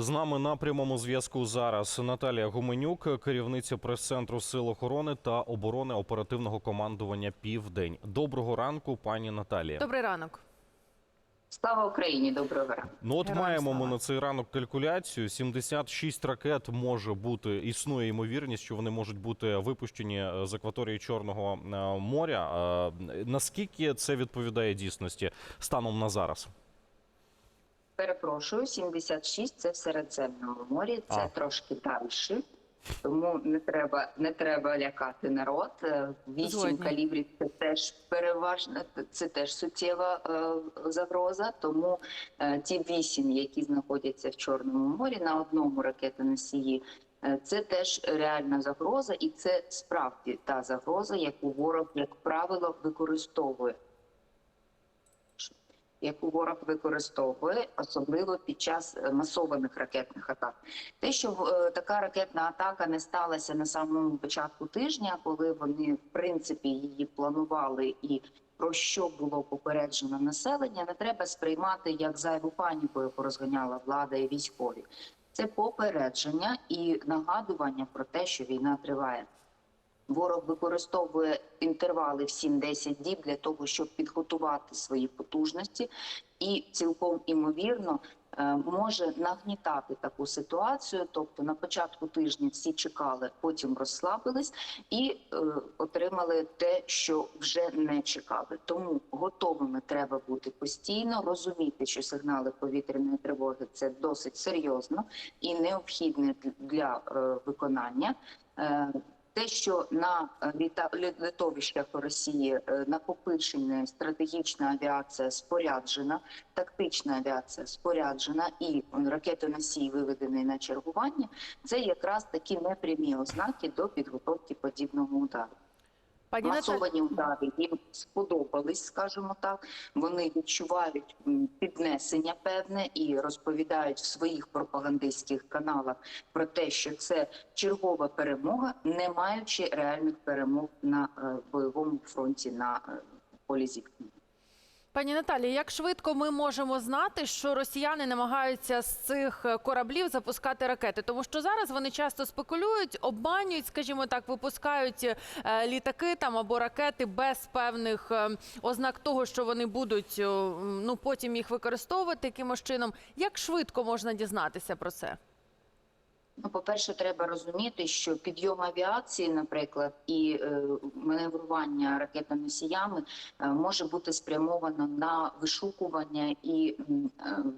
З нами на прямому зв'язку зараз Наталія Гуменюк, керівниця прес-центру Сил охорони та оборони оперативного командування Південь. Доброго ранку, пані Наталія. Добрий ранок. Слава Україні, доброго ранку. Ну от Героям маємо ми на цей ранок калькуляцію. 76 ракет може бути. Існує ймовірність, що вони можуть бути випущені е, з акваторії Чорного е, моря. Е, Наскільки це відповідає дійсності станом на зараз? Перепрошую, 76 – це в Середземному морі, це А. трошки далі. Тому не треба не треба лякати народ. Е, Вісім калібрів це теж переважно, це теж суттєва е, загроза. Тому е, ті вісім, які знаходяться в Чорному морі на одному ракетоносії, е, це теж реальна загроза, і це справді та загроза, яку ворог, як правило, використовує. Яку ворог використовує, особливо під час е, масованих ракетних атак. Те, що е, така ракетна атака не сталася на самому початку тижня, коли вони в принципі її планували і про що було попереджено населення, не треба сприймати як зайву паніку, яку розганяла влада і військові. Це попередження і нагадування про те, що війна триває. Ворог використовує інтервали в 7-10 діб для того, щоб підготувати свої потужності, і цілком імовірно е, може нагнітати таку ситуацію. Тобто на початку тижня всі чекали, потім розслабились і е, отримали те, що вже не чекали. Тому готовими треба бути постійно, розуміти, що сигнали повітряної тривоги це досить серйозно і необхідне для е, виконання. Е, те, що на е, літа- лі- литовищах Росії е, накопичена стратегічна авіація споряджена, тактична авіація споряджена і ракетоносій виведений на чергування, це якраз такі непрямі ознаки до підготовки подібного удару. Пані Масовані удари їм сподобались, скажімо так. Вони відчувають піднесення певне і розповідають в своїх пропагандистських каналах про те, що це чергова перемога, не маючи реальних перемог на е, бойовому фронті на е, полі зіткнення. Пані Наталі, як швидко ми можемо знати, що росіяни намагаються з цих е, кораблів запускати ракети? Тому що зараз вони часто спекулюють, обманюють, скажімо так, випускають е, літаки там або ракети без певних е, ознак того, що вони будуть ну потім їх використовувати якимось чином. Як швидко можна дізнатися про це? Ну, по-перше, треба розуміти, що підйом авіації, наприклад, і е, маневрування ракетоносіями е, може бути спрямовано на вишукування і е,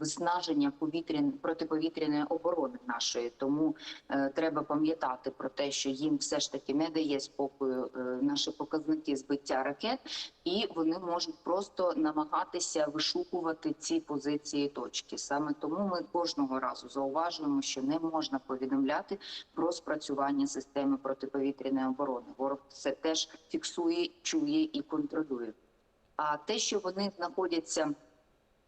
виснаження повітрян... протиповітряної оборони нашої. Тому е, треба пам'ятати про те, що їм все ж таки не дає спокою е, наші показники збиття ракет, і вони можуть просто намагатися вишукувати ці позиції точки. Саме тому ми кожного разу зауважуємо, що не можна повідомляти про спрацювання системи протиповітряної оборони. Ворог це теж фіксує, чує і контролює. А те, що вони знаходяться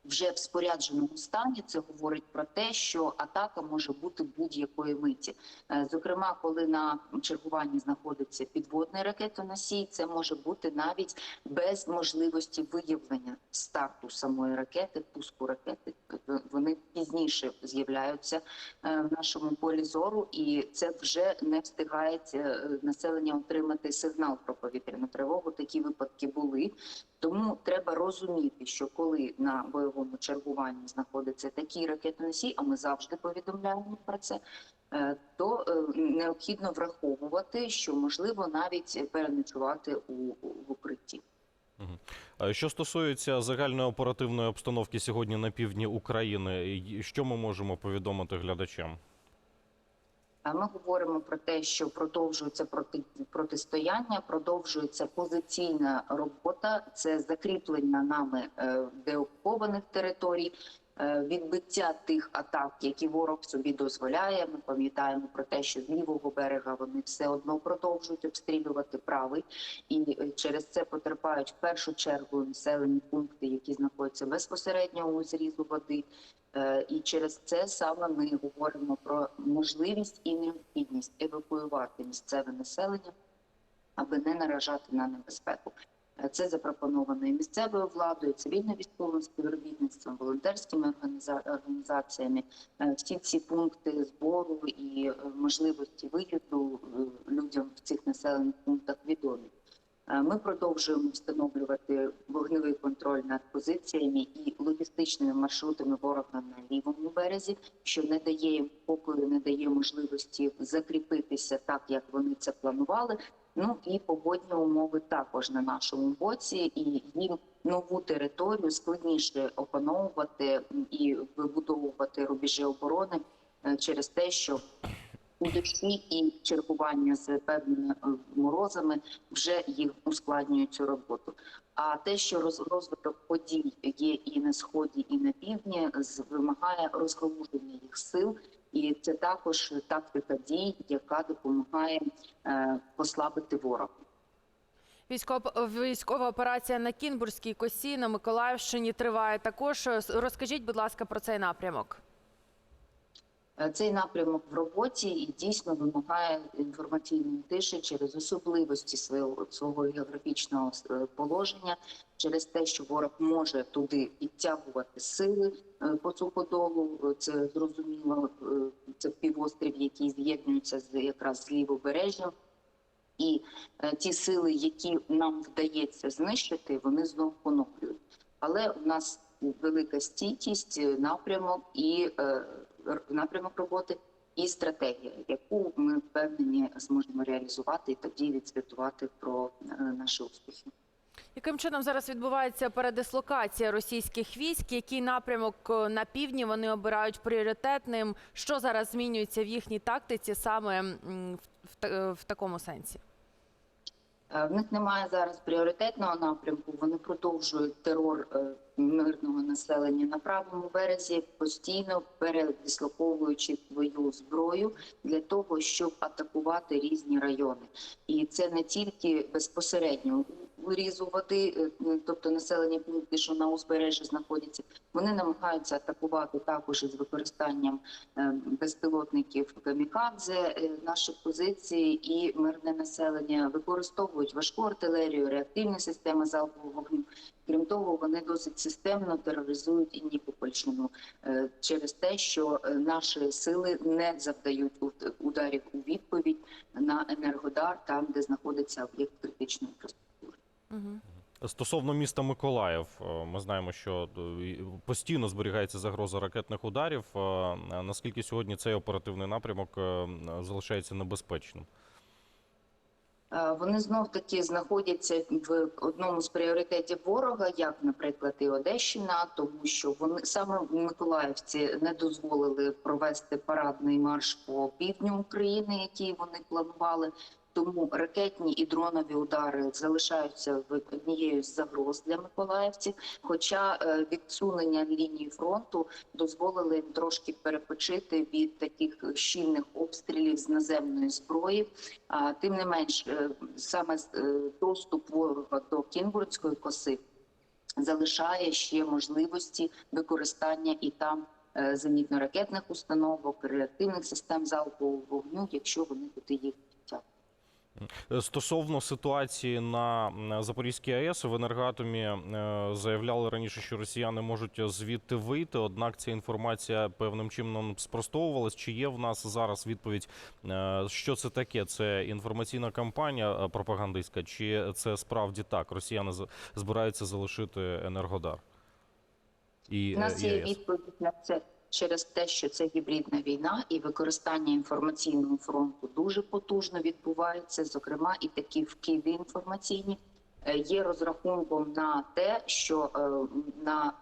вже в спорядженому стані, це говорить про те, що атака може бути будь-якої миті. Е, Зокрема, коли на чергуванні знаходиться підводний ракетоносій, це може бути навіть без можливості виявлення старту самої ракети, пуску ракети. Тобто Вони пізніше з'являються е, в нашому полі зору, і це вже не встигає е, населення отримати сигнал про повітряну тривогу. Такі випадки були. Тому треба розуміти, що коли на бойовому чергуванні знаходиться такий ракетоносій, а ми завжди повідомляємо про це. е, То е, необхідно враховувати, що можливо навіть переночувати у, в укритті. Що стосується загальної оперативної обстановки сьогодні на півдні України, що ми можемо повідомити глядачам? Ми говоримо про те, що продовжується проти протистояння, продовжується позиційна робота, це закріплення нами е, деокупованих територій, відбиття тих атак, які ворог собі дозволяє. Ми пам'ятаємо про те, що з лівого берега вони все одно продовжують обстрілювати правий, і е, через це потерпають в першу чергу населені пункти, які знаходяться безпосередньо у зрізу води. Е, І через це саме ми говоримо про можливість і необхідність евакуювати місцеве населення, аби не наражати на небезпеку. Е, Це запропоновано і місцевою владою, цивільно-військовим співробітництвом, волонтерськими організа- організаціями. Е, Всі ці пункти збору і е, можливості виїзду людям в цих населених пунктах відомі. Ми продовжуємо встановлювати вогневий контроль над позиціями і логістичними маршрутами ворога на лівому березі, що не дає їм покою, не дає можливості закріпитися так, як вони це планували. Ну і погодні умови також на нашому боці, і їм нову територію складніше опановувати і вибудовувати рубежі оборони е, через те, що дощі і чергування з певними е, морозами вже їх ускладнюють цю роботу. А те, що роз- розвиток подій є і на сході, і на півдні, вимагає розгалуження їх сил, і це також тактика дій, яка допомагає е, послабити ворога. Військова, операція на Кінбурзькій косі на Миколаївщині триває також. Розкажіть, будь ласка, про цей напрямок. Е, Цей напрямок в роботі і дійсно вимагає інформаційної тиші через особливості свого, свого географічного е, положення, через те, що ворог може туди підтягувати сили е, по суходолу. Це зрозуміло, це півострів, який з'єднується з якраз з лівобережжям. І ті сили, які нам вдається знищити, вони знову поновлюють. Але у нас велика стійкість, напрямок і напрямок роботи і стратегія, яку ми впевнені зможемо реалізувати і тоді відзвітувати про е, наші успіхи. Яким чином зараз відбувається передислокація російських військ? Який напрямок е, на півдні вони обирають пріоритетним? Що зараз змінюється в їхній тактиці саме в такому сенсі? Е, В них немає зараз пріоритетного напрямку. Вони продовжують терор е, мирного населення на правому березі, постійно передислоковуючи свою зброю для того, щоб атакувати різні райони. І це не тільки безпосередньо вирізу води, е, тобто населені пункти, що на узбережжі знаходяться. Вони намагаються атакувати також із використанням е, безпілотників камікадзе е, наші позиції і мирне населення використовують важку артилерію, реактивні системи залпового вогню. Крім того, вони досить системно тероризують і Нікопольщину е, через те, що е, наші сили не завдають уд- ударів у відповідь на енергодар, там де знаходиться об'єкт критичної інфраструктури. Стосовно міста Миколаїв, е, ми знаємо, що е, постійно зберігається загроза ракетних ударів. Е, Наскільки сьогодні цей оперативний напрямок залишається небезпечним? Вони знов таки знаходяться в одному з пріоритетів ворога, як, наприклад, і Одещина, тому що вони саме Миколаївці не дозволили провести парадний марш по півдню України, який вони планували. Тому ракетні і дронові удари залишаються однією з загроз для миколаївців. Хоча е, відсунення лінії фронту дозволили їм трошки перепочити від таких щільних обстрілів з наземної зброї. Тим не менш, е, саме е, доступ ворога до Кінбурзької коси залишає ще можливості використання і там зенітно-ракетних установок, реактивних систем залпового вогню, якщо вони туди їх Стосовно ситуації на Запорізькій АЕС в енергоатомі е, заявляли раніше, що росіяни можуть звідти вийти. Однак ця інформація певним чином спростовувалась. Чи є в нас зараз відповідь, е, що це таке? Це інформаційна кампанія е, пропагандистська, чи це справді так? Росіяни збираються залишити енергодар? І, У нас е, є відповідь на це через те, що це гібридна війна, і використання інформаційного фронту дуже потужно відбувається. Зокрема, і такі вкиди інформаційні є розрахунком на те, що е, на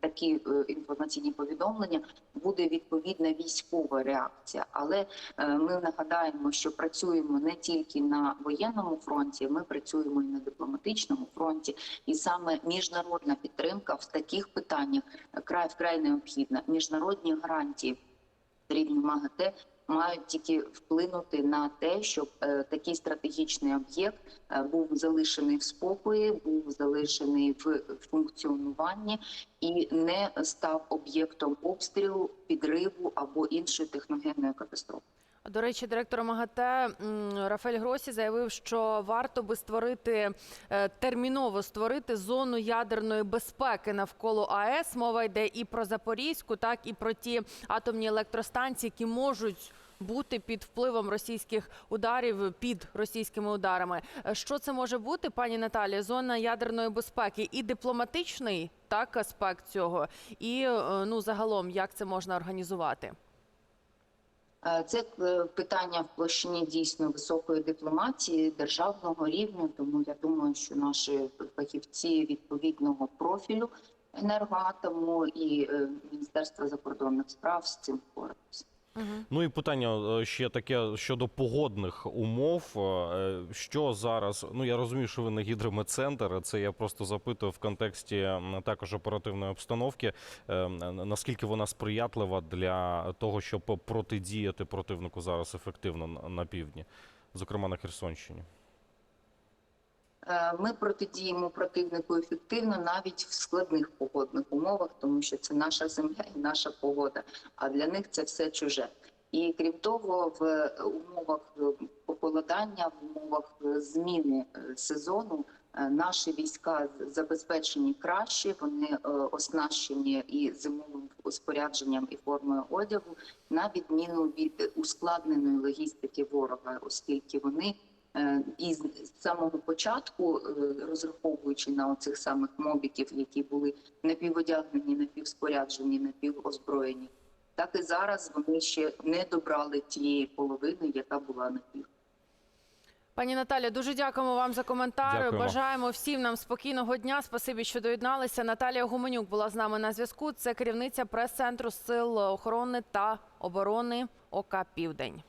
такі е, інформаційні повідомлення буде відповідна військова реакція. Але е, ми нагадаємо, що працюємо не тільки на воєнному фронті, ми працюємо і на дипломатичному фронті. І саме міжнародна підтримка в таких питаннях е, край вкрай необхідна. Міжнародні гарантії рівня МАГАТЕ мають тільки вплинути на те, щоб е, такий стратегічний об'єкт е, був залишений в спокої, був залишений в функціонуванні і не став об'єктом обстрілу, підриву або іншої техногенної катастрофи. До речі, директор МАГАТЕ м, Рафаель Гросі заявив, що варто би створити е, терміново створити зону ядерної безпеки навколо АЕС. Мова йде і про Запорізьку, так і про ті атомні електростанції, які можуть бути під впливом російських ударів, під російськими ударами. Е, Що це може бути, пані Наталі? Зона ядерної безпеки і дипломатичний так аспект цього, і е, ну загалом як це можна організувати? Е, Це е, питання в площині дійсно високої дипломатії державного рівня. Тому я думаю, що наші фахівці відповідного профілю енергоатому і Міністерства закордонних справ з цим впораються. Ну і питання е, ще таке щодо погодних умов. Е, Що зараз? Ну я розумію, що ви не гідрометцентр. Це я просто запитую в контексті також оперативної обстановки. е, Наскільки вона сприятлива для того, щоб протидіяти противнику зараз ефективно на- на півдні, зокрема на Херсонщині? Е, Ми протидіємо противнику ефективно навіть в складних погодних умовах, тому що це наша земля і наша погода. А для них це все чуже. І крім того, в умовах е, похолодання, в умовах е, зміни е, сезону е, наші війська забезпечені краще. Вони е, оснащені і зимовим спорядженням і формою одягу, на відміну від ускладненої логістики ворога, оскільки вони Е, І з з самого початку, е, розраховуючи на оцих самих мобіків, які були напіводягнені, напівспоряджені, напівозброєні, так і зараз вони ще не добрали тієї половини, яка була напів. Пані Наталя, дуже дякуємо вам за коментар. Дякуємо. Бажаємо всім нам спокійного дня. Спасибі, що доєдналися. Наталія Гуменюк була з нами на зв'язку. Це керівниця прес-центру сил охорони та оборони ОК Південь.